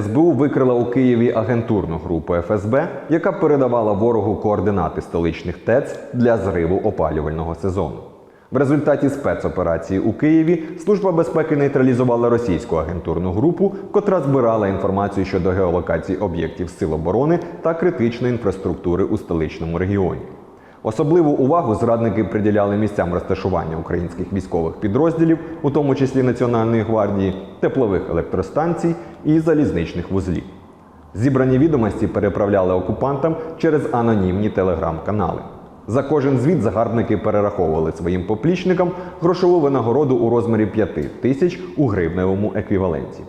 СБУ викрила у Києві агентурну групу ФСБ, яка передавала ворогу координати столичних ТЕЦ для зриву опалювального сезону. В результаті спецоперації у Києві Служба безпеки нейтралізувала російську агентурну групу, котра збирала інформацію щодо геолокації об'єктів сил оборони та критичної інфраструктури у столичному регіоні. Особливу увагу зрадники приділяли місцям розташування українських військових підрозділів, у тому числі Національної гвардії, теплових електростанцій і залізничних вузлів. Зібрані відомості переправляли окупантам через анонімні телеграм-канали. За кожен звіт загарбники перераховували своїм поплічникам грошову винагороду у розмірі 5 тисяч у гривневому еквіваленті.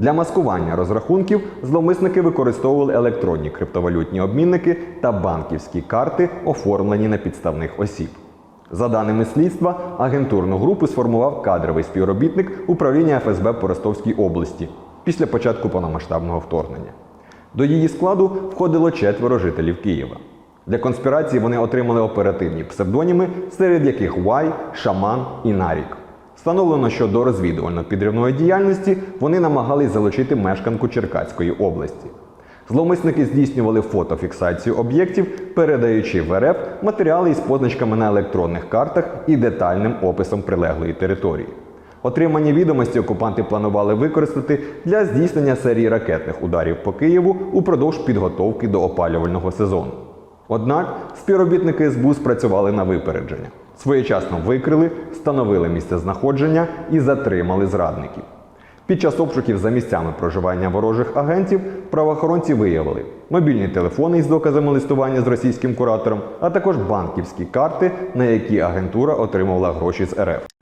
Для маскування розрахунків зловмисники використовували електронні криптовалютні обмінники та банківські карти, оформлені на підставних осіб. За даними слідства, агентурну групу сформував кадровий співробітник управління ФСБ по Ростовській області після початку повномасштабного вторгнення. До її складу входило четверо жителів Києва. Для конспірації вони отримали оперативні псевдоніми, серед яких Вай, Шаман і Нарік. Встановлено, що до розвідувально-підривної діяльності вони намагались залучити мешканку Черкаської області. Зловмисники здійснювали фотофіксацію об'єктів, передаючи в РФ матеріали із позначками на електронних картах і детальним описом прилеглої території. Отримані відомості окупанти планували використати для здійснення серії ракетних ударів по Києву упродовж підготовки до опалювального сезону. Однак співробітники СБУ спрацювали на випередження. Своєчасно викрили, встановили місце знаходження і затримали зрадників. Під час обшуків за місцями проживання ворожих агентів правоохоронці виявили мобільні телефони із доказами листування з російським куратором, а також банківські карти, на які агентура отримувала гроші з РФ.